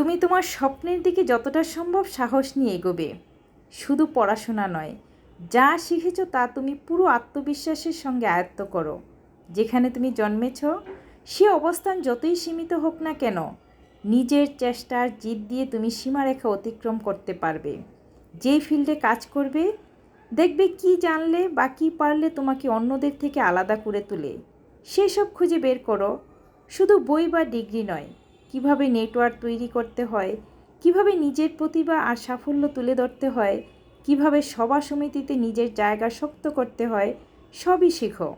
তুমি তোমার স্বপ্নের দিকে যতটা সম্ভব সাহস নিয়ে এগোবে। শুধু পড়াশোনা নয়, যা শিখেছ তা তুমি পুরো আত্মবিশ্বাসের সঙ্গে আয়ত্ত করো। যেখানে তুমি জন্মেছ, সে অবস্থান যতই সীমিত হোক না কেন, নিজের চেষ্টার জিদ দিয়ে তুমি সীমারেখা অতিক্রম করতে পারবে। যেই ফিল্ডে কাজ করবে, দেখবে কি জানলে বা কী পারলে তোমাকে অন্যদের থেকে আলাদা করে তোলে। সেসব খুঁজে বের করো। শুধু বই বা ডিগ্রি নয় কীভাবে নেটওয়ার্ক তৈরি করতে হয়, কীভাবে নিজের প্রতিভা আর সাফল্য তুলে ধরতে হয়, কীভাবে সভা সমিতিতে নিজের জায়গা শক্ত করতে হয়, সবই শেখো।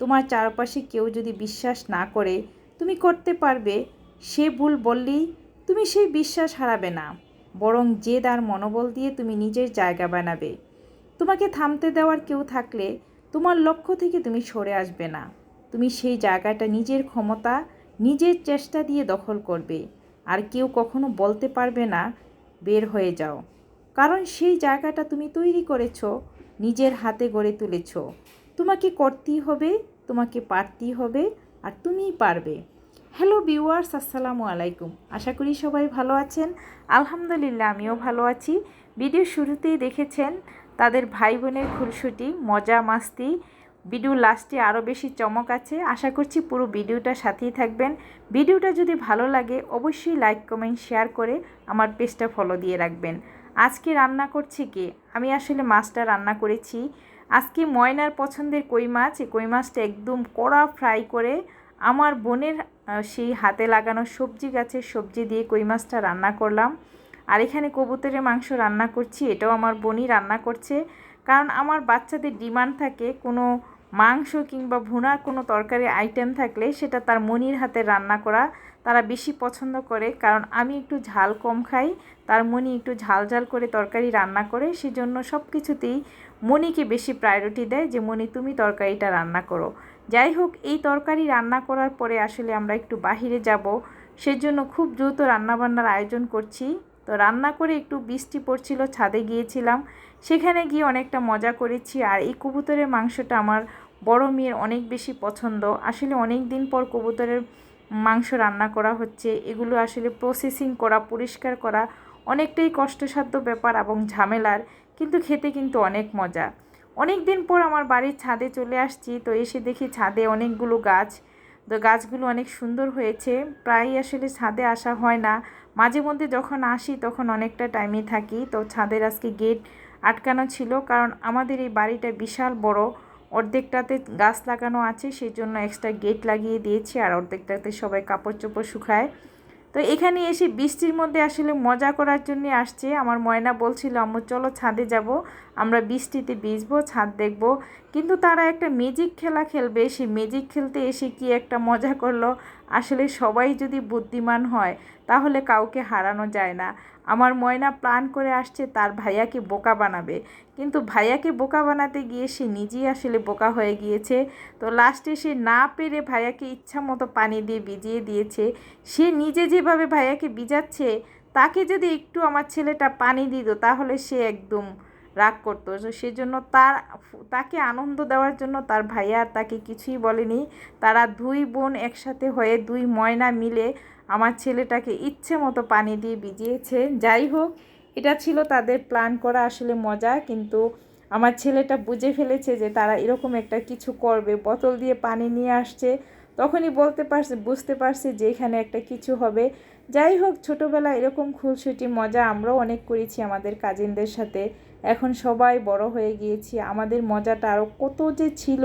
তোমার চারপাশে কেউ যদি বিশ্বাস না করে, তুমি করতে পারবে, সে ভুল বললেই তুমি সেই বিশ্বাস হারাবে না, বরং জেদ আর মনোবল দিয়ে তুমি নিজের জায়গা বানাবে। তোমাকে থামতে দেওয়ার কেউ থাকলে তোমার লক্ষ্য থেকে তুমি সরে আসবে না। তুমি সেই জায়গাটা নিজের ক্ষমতা নিজের চেষ্টা দিয়ে দখল করবে। আর কেউ কখনো বলতে পারবে না, বের হয়ে যাও। কারণ সেই জায়গাটা তুমি তৈরি করেছ, নিজের হাতে গড়ে তুলেছ। তোমাকে করতেই হবে, তোমাকে পারতেই হবে, আর তুমিই পারবে। হ্যালো ভিউয়ার্স, আসসালামু আলাইকুম। আশা করি সবাই ভালো আছেন। আলহামদুলিল্লাহ, আমিও ভালো আছি। ভিডিও শুরুতেই দেখেছেন, তাদের ভাই বোনের খুলসুটি মজা মাস্তি ভিডিও লাস্টে আরও বেশি চমক আছে। আশা করছি পুরো ভিডিওটা সাথেই থাকবেন। ভিডিওটা যদি ভালো লাগে, অবশ্যই লাইক, কমেন্ট, শেয়ার করে আমার পেজটা ফলো দিয়ে রাখবেন। আজকে রান্না করছি কি? আমি আসলে মাছটা রান্না করেছি। আজকে ময়নার পছন্দের কই মাছ? এই কই মাছটা একদম কড়া ফ্রাই করে আমার বোনের সেই হাতে লাগানো সবজি গাছের সবজি দিয়ে কই মাছটা রান্না করলাম। আর এখানে কবুতরের মাংস রান্না করছি, এটাও আমার বোনই রান্না করছে। কারণ আমার বাচ্চাদের ডিমান্ড থাকে কোনো মাংস কিংবা ভুনার কোনো তরকারি আইটেম থাকলে সেটা তার মনির হাতে রান্না করা তারা বেশি পছন্দ করে। কারণ আমি একটু ঝাল কম খাই, তার মনি একটু ঝাল ঝাল করে তরকারি রান্না করে, সেজন্য সব কিছুতেই মনিকে বেশি প্রায়োরিটি দেয় যে, মনি, তুমি তরকারিটা রান্না করো। যাই হোক, এই তরকারি রান্না করার পরে আসলে আমরা একটু বাহিরে যাব। সেজন্য খুব দ্রুত রান্নাবান্নার আয়োজন করছি। তো রান্না করে একটু বৃষ্টি পড়ছিল, ছাদে গিয়েছিলাম। সেখানে গিয়ে অনেকটা মজা করেছি। আর এই কবুতরের মাংসটা আমার বড় মেয়ের অনেক বেশি পছন্দ। আসলে অনেক দিন পর কবুতরের মাংস রান্না করা হচ্ছে। এগুলো আসলে প্রসেসিং করা, পরিষ্কার করা অনেকটাই কষ্টসাধ্য ব্যাপার এবং ঝামেলার, কিন্তু খেতে কিন্তু অনেক মজা। অনেক দিন পর আমার বাড়ির ছাদে চলে আসছি, তো এসে দেখি ছাদে অনেকগুলো গাছ। তো গাছগুলো অনেক সুন্দর হয়েছে। প্রায়ই আসলে ছাদে আসা হয় না। মাঝে মধ্যে যখন আসি, তখন অনেকটা টাইমে থাকি। তো ছাদের আজকে গেট আটকানো ছিল, কারণ আমাদের এই বাড়িটা বিশাল বড়। অর্ধেকটাতে গাছ লাগানো আছে সেই জন্য এক্সট্রা গেট লাগিয়ে দিয়েছি আর অর্ধেকটাতে সবাই কাপড় চোপড় শুকায়। তো এখানে এসে বৃষ্টির মধ্যে আসলে মজা করার জন্য আসছে। আমার ময়না বলছিল, আম্মু, চলো ছাদে যাব, আমরা বৃষ্টিতে ভিজবো, ছাদ দেখব। কিন্তু তারা একটা ম্যাজিক খেলা খেলবে সেই ম্যাজিক খেলতে এসে কি একটা মজা করল? আসলে সবাই যদি বুদ্ধিমান হয়, তাহলে কাউকে হারানো যায় না। আমার ময়না প্ল্যান করে আসছে, তার ভাইয়াকে বোকা বানাবে। কিন্তু ভাইয়াকে বোকা বানাতে গিয়ে সে নিজেই আসলে বোকা হয়ে গিয়েছে। তো লাস্টে সে না পেরে ভাইয়াকে ইচ্ছা মতো পানি দিয়ে ভিজিয়ে দিয়েছে। সে নিজে যেভাবে ভাইয়াকে ভিজাচ্ছে, তাকে যদি একটু আমার ছেলেটা পানি দিত, তাহলে সে একদম রাগ করতো। সেজন্য তার তাকে আনন্দ দেওয়ার জন্য তার ভাইয়া আর তাকে কিছুই বলেনি। তারা দুই বোন একসাথে হয়ে দুই ময়না মিলে আমার ছেলেটাকে ইচ্ছে মতো পানি দিয়ে ভিজিয়েছে। যাই হোক, এটা ছিল তাদের প্ল্যান করা আসলে মজা। কিন্তু আমার ছেলেটা বুঝে ফেলেছে যে তারা এরকম একটা কিছু করবে। বোতল দিয়ে পানি নিয়ে আসছে। তখনই বলতে পারছে, বুঝতে পারছি যে এখানে একটা কিছু হবে। যাই হোক ছোটোবেলা এরকম খুলসুটি মজা আমরাও অনেক করেছি আমাদের কাজিনদের সাথে। এখন সবাই বড় হয়ে গিয়েছি। আমাদের মজাটা আরও কত যে ছিল